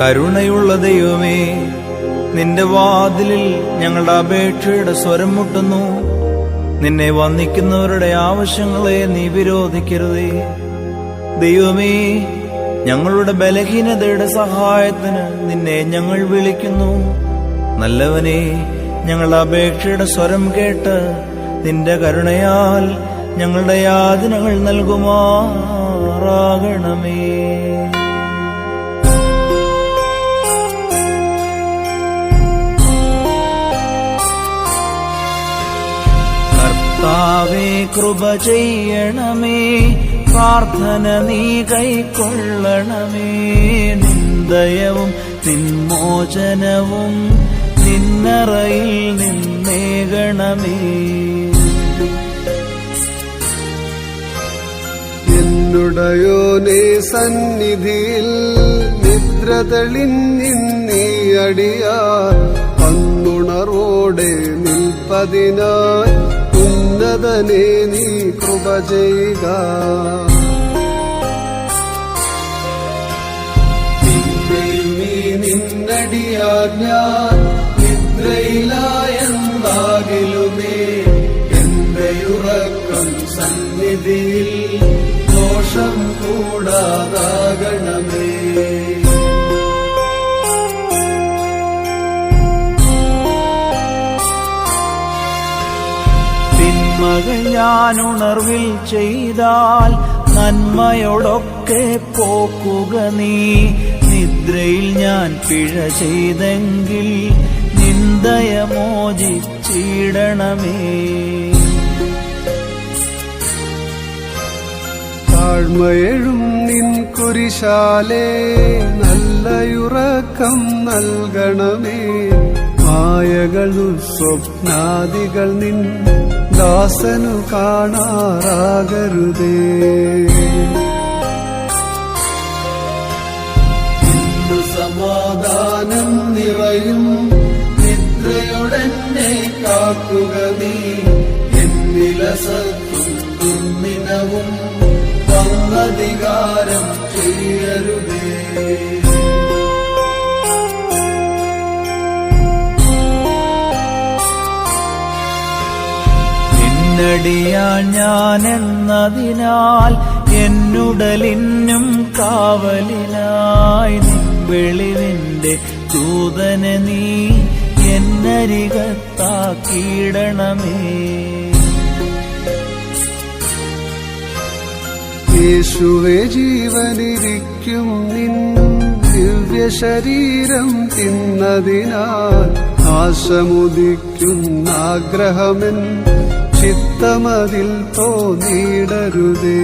കരുണയുള്ള ദൈവമേ നിന്റെ വാതിലിൽ ഞങ്ങളുടെ അപേക്ഷയുടെ സ്വരം മുട്ടുന്നു. നിന്നെ വന്നിക്കുന്നവരുടെ ആവശ്യങ്ങളെ നീ വിരോധിക്കരുതേ. ദൈവമേ ഞങ്ങളുടെ ബലഹീനതയുടെ സഹായത്തിന് നിന്നെ ഞങ്ങൾ വിളിക്കുന്നു. നല്ലവനെ ഞങ്ങളുടെ അപേക്ഷയുടെ സ്വരം കേട്ട് നിന്റെ കരുണയാൽ ഞങ്ങളുടെ യാതനകൾ നൽകുമാറാകണമേ. കർത്താവേ കൃപ ചെയ്യണമേ. പ്രാർത്ഥന നീ കൈക്കൊള്ളണമേ. നിന്ദയവും നിന്മോചനവും നിന്നറയിൽ നിന്നേകണമേ. എന്നുടയോനേ സന്നിധിയിൽ നിദ്ര തെളിഞ്ഞിന്നീ അടിയാർ പന്നുണറോടെ നിൽപ്പതിനായി ഉന്നതനെ നീ കൃപ ചെയ്യുക. എന്റെയുറക്കം സന്നിധിയിൽ ദോഷം കൂടാതാകണമേ. തിന്മകൾ ഞാൻ ഉണർവിൽ ചെയ്താൽ നന്മയോടൊക്കെ പോക്കുക നീ. നിദ്രയിൽ ഞാൻ പിഴ ചെയ്തെങ്കിൽ നിന്ദയമോചിച്ചിടണമേ. താഴ്മയെഴും നിൻ കുരിശാലേ നല്ലയുറക്കം നൽകണമേ. മായകൾ സ്വപ്നാദികൾ നിൻ ദാസനു കാണാറാകരുതേ. സമാധാനം നിറയും നിദ്രയുടനെ കാക്കുക നീ. ദുർനിനവും വന്നധികാരം ചെയ്യരുതേ. നിന്നടിയാൻ ഞാൻ എന്നതിനാൽ എന്നുടലിനും കാവലിനായി വെളിവിന്റെ ദൂതനെ നീ എന്നരികത്താക്കിയിടണമേ. യേശുവെ ജീവനിരിക്കും നിൻ ദിവ്യ ശരീരം തിന്നതിനാൽ ആശമുദിക്കുന്ന ആഗ്രഹമെൻ ചിത്തമതിൽ തോന്നിയിടരുതേ.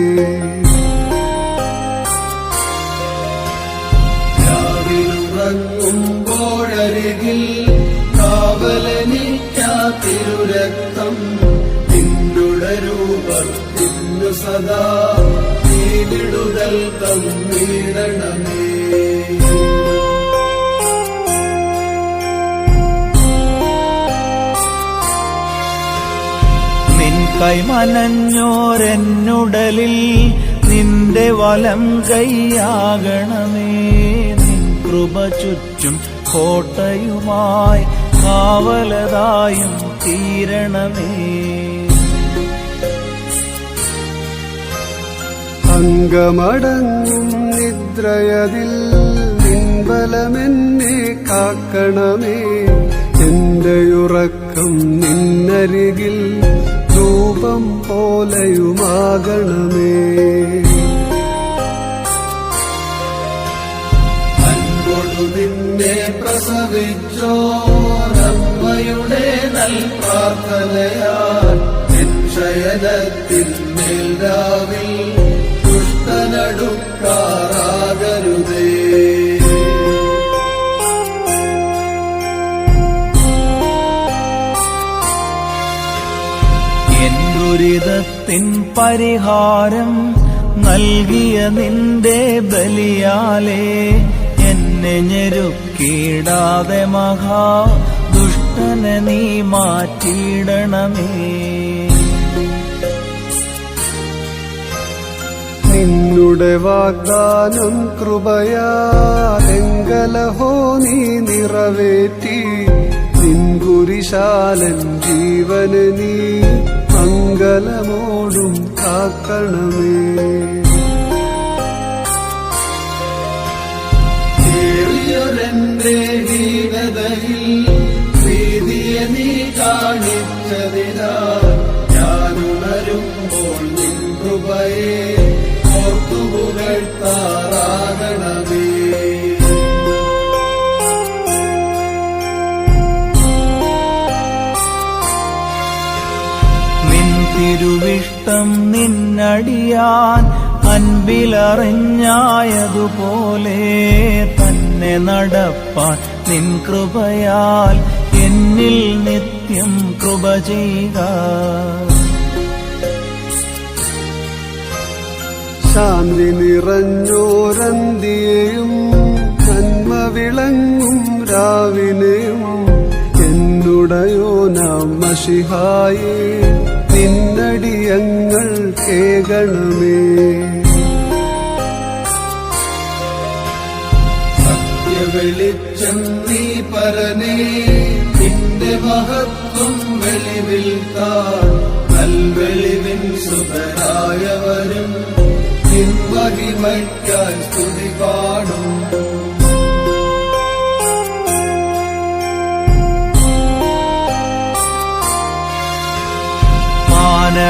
രാവിലുറങ്ങുമ്പോഴരികിൽ കാവലനിക്കാത്തിരുരക്തം നിന്നുടരൂപത്തിനു സദാ നീവിടുതൽ തന്നിടണമേ കൈമനഞ്ഞോരെന്നുടലിൽ നിന്റെ വലം കൈയാകണമേ. കൃപ ചുറ്റും കോട്ടയുമായി കാവലതായും തീരണമേ. അംഗമടങ്ങും നിദ്രയതിൽ നിൻബലമെന്നെ കാക്കണമേ. എന്റെ ഉറക്കം നിന്നരികിൽ രൂപം പോലെയുമാകണമേ. അൻപൊടു നിന്നെ പ്രസവിച്ചോരമ്മയുടെ നൽ പ്രാർത്ഥനയാൽ നിക്ഷയനത്തിൻ മേൽരാവിൽ ദുഷ്ടനടുക്കാറാകരുതേ. എൻ ദുരിതത്തിൻ പരിഹാരം നൽകിയ നിന്റെ ബലിയാലേ? എന്നെ ഞെരുക്കിടാതെ മഹാ ദുഷ്ടനെ നീ മാറ്റിയിടണമേ. നിന്നുടെ വാഗ്ദാനം കൃപയാലെങ്കലഹോ നീ നിറവേറ്റി. നിൻകുരിശാലൻ ജീവന് നീ മംഗലമോടും കാക്കണമേ. ഏറിയൊരെന്റെ നിന്നടിയാൻ അൻപിലറിഞ്ഞായതുപോലെ തന്നെ നടപ്പാൻ നിൻ കൃപയാൽ എന്നിൽ നിത്യം കൃപ ചെയ്യുക ശാന്തി നിറഞ്ഞോരന്തിയെയും നന്മ വിളങ്ങും രാവിനെയും എന്നുടയോനാം മഷിഹായേ നിന്നടിയങ്ങൾ കേകണമേ സത്യവെളിച്ചം നീ പരനേ നിന്റെ മഹത്വം വെളിവിൽ നൽവെളിവിൻ സുതരായവരും നിൻമഹിമയ്ക്കായി സ്തുതി പാടും.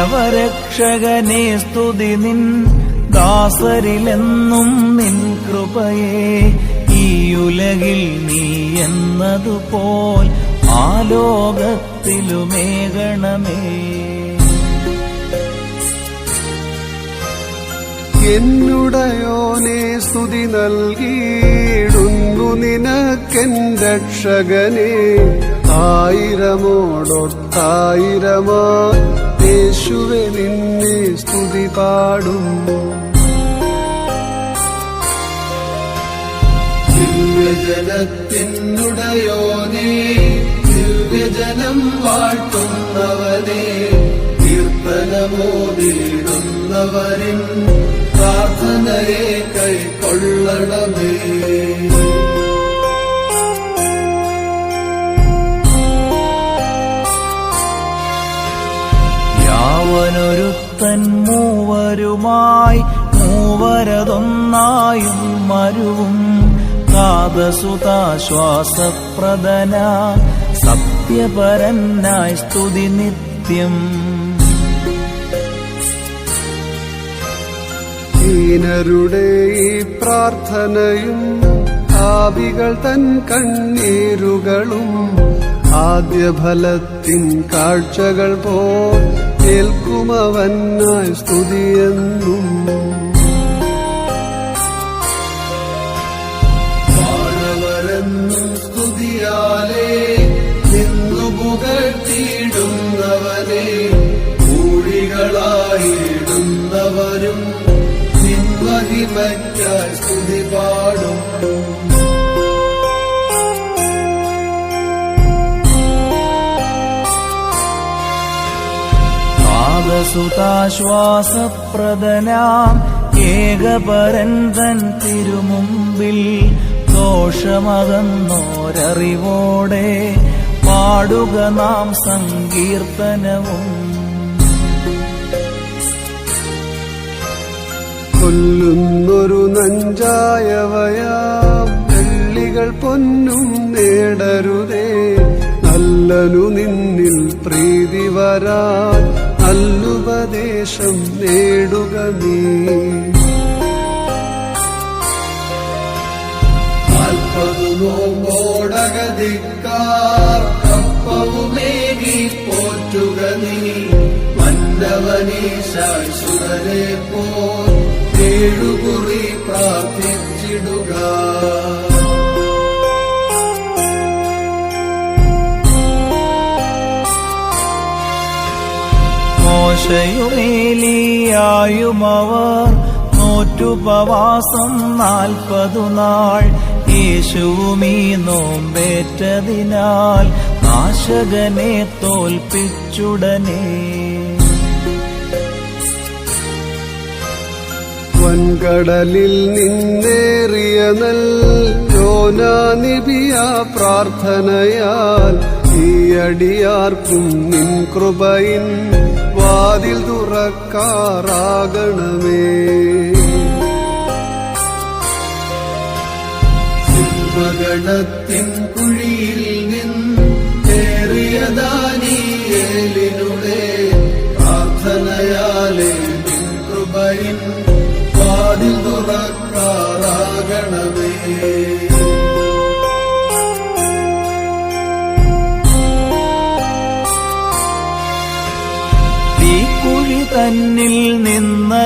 മാനവരക്ഷകനെ സ്തുതി നിൻ ദാസരിലെന്നും നിൻ കൃപയെ. ഈ ഉലകിൽ നീ എന്നതുപോൽ ആലോകത്തിലുമേകണമേ എന്നുടയോനെ സ്തുതി നൽകിയിടുന്നു നിനക്കെൻ രക്ഷകനെ. ആയിരമോടൊത്തായിരമാ യേശുവെ നിന്നെ സ്തുതി പാടും. ദിവ്യജനത്തിനുടയോനെ ദിവ്യജനം വാഴ്ത്തുന്നവനെ കീർത്തനമോതിടുന്നവരിൻ പ്രാർത്ഥനയെ കൈക്കൊള്ളണമേ. മൂവരുമായി മൂവരതൊന്നായും മരുവും കാതസുതാശ്വാസപ്രദന സത്യപരനായി സ്തുതി നിത്യം. ഹീനരുടെ ഈ പ്രാർത്ഥനയും ആവികൾ തൻ കണ്ണീരുകളും ആദ്യഫലത്തിൻ കാഴ്ചകൾ പോൽ കേൾക്കുമവനായി സ്തുതിയെന്നും പാദസുതാശ്വാസപ്രദനാം ഏകപരൻ തൻ തിരുമുമ്പിൽ ദോഷമകന്നോരറിവോടെ പാടുക നാം സങ്കീർത്തനവും. കൊല്ലുന്നൊരു നഞ്ചായവയാം വെള്ളികൾ പൊന്നും നേടരുതേ. നല്ലനു നിന്നിൽ പ്രീതി വരാൻ നല്ലുപദേശം നേടുക നീ. നാൽപ്പതു നോമ്പോടകതിക്കാർ കപ്പവുമേകി പോറ്റുക നീ. മന്നവനീശാശ്വരനെ പോ ഏഴുകുറി പ്രാർത്ഥിച്ചിടുക. മോശയുമേലിയായുമവർ നൂറ്റുപവാസം നാൽപ്പതു നാൾ യേശുവുമീ നോമ്പേറ്റതിനാൽ നാശകനെ തോൽപ്പിച്ചുടനേ. വൻകടലിൽ നിന്നേറിയ നല്ലോര യോനാനിബിയ പ്രാർത്ഥനയാൽ ഈ അടിയാർക്കും നിൻ കൃപയിൻ വാതിൽ തുറക്കാറാകണമേ. സിംഹഗണത്തിൻ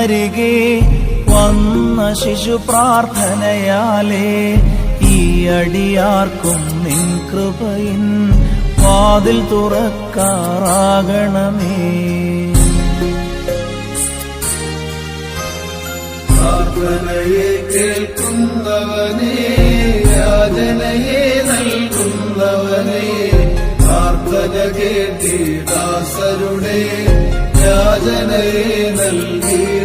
നിന്നരികെ വന്ന ശിശു പ്രാർത്ഥനയാലേ ഈ അടിയാർക്കും നിൻ കൃപയിൻ വാതിൽ തുറക്കാറാകണമേ. പ്രാർത്ഥനയെ കേൾക്കുന്നവനെ കേട്ടി ദാസരുടെ യാചനയെ നൽകിയിടണമേ